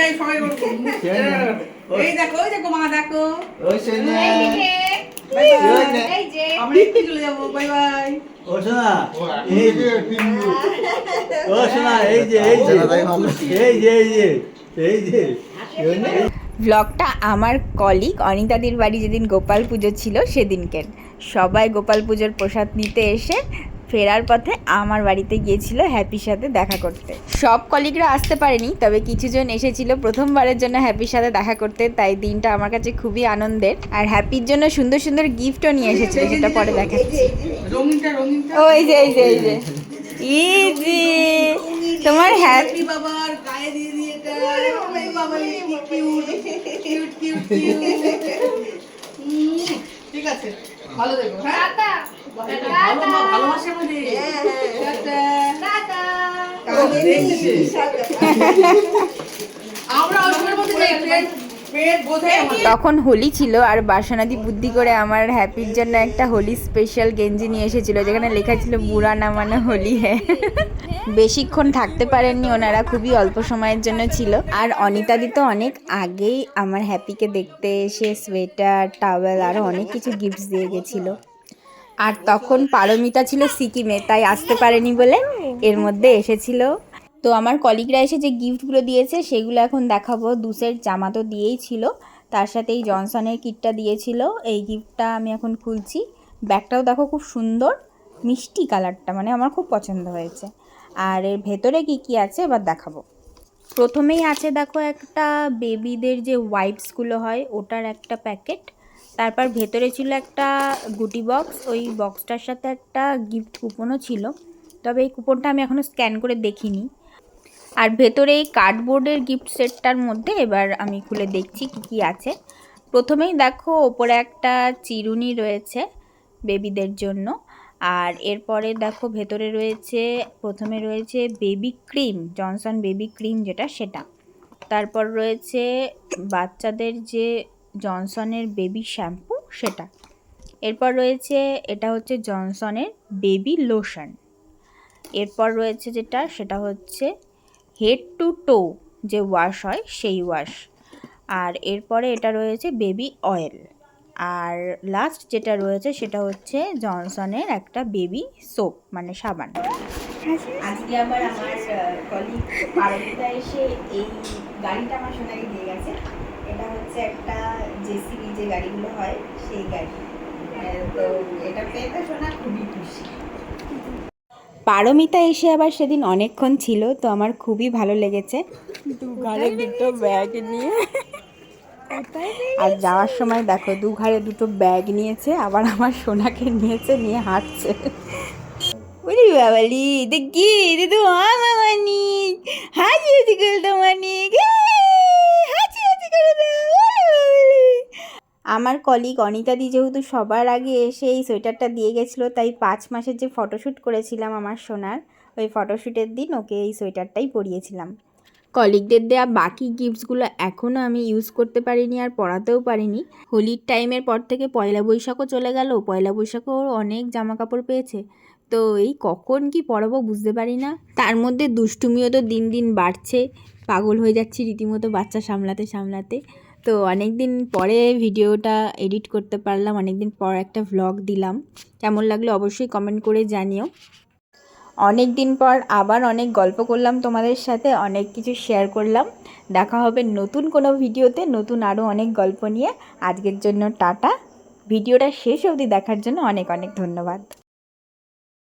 গাই সবাই বলব। এই দেখো ওই দেখো মা দেখো। ওই শোনা বাই ওই আমরা একটু চলে যাব। Bye bye. ও শোনা। এই যে। ও শোনা এই যে এই যে। এই যে এই যে। এই যে। ব্লগটা আমার কলিগ অনিতাদির বাড়ি যেদিন গোপাল পুজো ছিল সেদিনকের। সবাই গোপাল পুজোর প্রসাদ নিতে এসে ফেরার পথে আমার বাড়িতে গিয়েছিল হ্যাপির সাথে দেখা করতে। সব কলিগরা আসতে পারেনি তবে কিছুজন এসেছিল প্রথমবারের জন্য হ্যাপির সাথে দেখা করতে তাই দিনটা আমার কাছে খুবই আনন্দের। আর হ্যাপির জন্য সুন্দর সুন্দর গিফটও নিয়ে এসেছিল যেটা পরে দেখাচ্ছি। রঙিনটা রঙিনটা। ওই যে এই যে এই যে। ইজি। তোমার হ্যাপি বাবার গায়ে দিয়ে ঠিক আছে ভালো দেখো হ্যাঁ? ভালো মা ভালোবাসে আমরা মধ্যে যাই তখন হোলি ছিল আর বাসনাদি বুদ্ধি করে আমার হ্যাপির জন্য একটা হোলি স্পেশাল গেঞ্জি নিয়ে এসেছিল যেখানে লেখা ছিল বুড়া না মানে হোলি হ্যাঁ। বেশিক্ষণ থাকতে পারেননি ওনারা খুবই অল্প সময়ের জন্য ছিল। আর অনিতাদি তো অনেক আগেই আমার হ্যাপিকে দেখতে এসে সোয়েটার টাওয়েল আরও অনেক কিছু গিফটস দিয়ে গেছিল। আর তখন পারমিতা ছিল সিকিমে, তাই আসতে পারেনি বলে এর মধ্যে এসেছিল। তো আমার কলিগরা এসে যে গিফটগুলো দিয়েছে, সেগুলো এখন দেখাবো। দুসের জামা তো দিয়েই ছিল, তার সাথে এই জনসনের কিটটা দিয়েছিল। এই গিফটটা আমি এখন খুলছি। ব্যাগটাও দেখো খুব সুন্দর, মিষ্টি কালারটা মানে আমার খুব পছন্দ হয়েছে। আর এর ভেতরে কি কি আছে এবার দেখাবো। প্রথমেই আছে দেখো একটা বেবিদের যে ওয়াইপসগুলো হয়, ওটার একটা প্যাকেট। তারপর ভেতরে ছিল একটা গুটি বক্স, ওই বক্সটার সাথে একটা গিফট কুপনও ছিল। তবে এই কুপনটা আমি এখনও স্ক্যান করে দেখিনি। আর ভেতরে এই কার্ডবোর্ডের গিফট সেটটার মধ্যে এবার আমি খুলে দেখছি কি কি আছে। প্রথমেই দেখো, ওপরে একটা চিরুনি রয়েছে বেবিদের জন্য। আর এরপরে দেখো, ভেতরে রয়েছে, প্রথমে রয়েছে baby cream, Johnson baby cream যেটা, সেটা। তারপর রয়েছে বাচ্চাদের যে জনসনের বেবি শ্যাম্পু সেটা। এরপর রয়েছে, এটা হচ্ছে জনসনের বেবি লোশন। এরপর রয়েছে যেটা, সেটা হচ্ছে হেড টু টো যে ওয়াশ হয়, সেই ওয়াশ। আর এরপরে এটা রয়েছে বেবি অয়েল। আর লাস্ট যেটা রয়েছে, সেটা হচ্ছে জনসনের একটা বেবি সোপ মানে সাবান। আজকে আবার আমার কলিগ এসে এই গাড়িটা আমার সোনাকে দিয়ে গেছে। এটা হচ্ছে একটা জেসিবি যে গাড়িগুলো হয় সেই গাড়ি। তো এটা পেয়ে তো সোনা খুবই খুশি। পারমিতা এসে আবার সেদিন অনেকক্ষণ ছিল তো আমার খুবই ভালো লেগেছে। দু ঘাড়ে দুটো ব্যাগ নিয়ে। আর যাওয়ার সময় দেখো দু ঘাড়ে দুটো ব্যাগ নিয়েছে আবার আমার সোনাকে নিয়েছে নিয়ে হাঁটছে। ওরে বাবালি দেখি দিদু মামানি হাসি হাসি করে তো মানিক হাসি হাসি করে দাও ওরে বাবালি আমার কলিগ অনিতাদি যেহেতু সবার আগে এসে এই সোয়েটারটা দিয়ে গেছিল, তাই পাঁচ মাসের যে ফটোশ্যুট করেছিলাম আমার সোনার, ওই ফটোশ্যুটের দিন ওকে এই সোয়েটারটাই পরিয়েছিলাম। কলিগদের দেওয়া বাকি গিফটসগুলো এখনও আমি ইউজ করতে পারিনি আর পরাতেও পারিনি। হোলির টাইমের পর থেকে পয়লা বৈশাখও চলে গেল, পয়লা বৈশাখও অনেক জামা কাপড় পেয়েছে। তো এই কখন কি পরাবো বুঝতে পারি না। তার মধ্যে দুষ্টুমিও তো দিন দিন বাড়ছে, পাগল হয়ে যাচ্ছি রীতিমতো বাচ্চা সামলাতে সামলাতে। তো অনেক দিন পরে ভিডিওটা এডিট করতে পারলাম অনেক দিন পর একটা ভ্লগ দিলাম। কেমন লাগল অবশ্যই কমেন্ট করে জানিও। অনেক দিন পর আবার অনেক গল্প করলাম তোমাদের সাথে, অনেক কিছু শেয়ার করলাম। দেখা হবে নতুন কোনো ভিডিওতে, নতুন আরও অনেক গল্প নিয়ে। আজকের জন্য টাটা। ভিডিওটা শেষ অবধি দেখার জন্য অনেক অনেক ধন্যবাদ।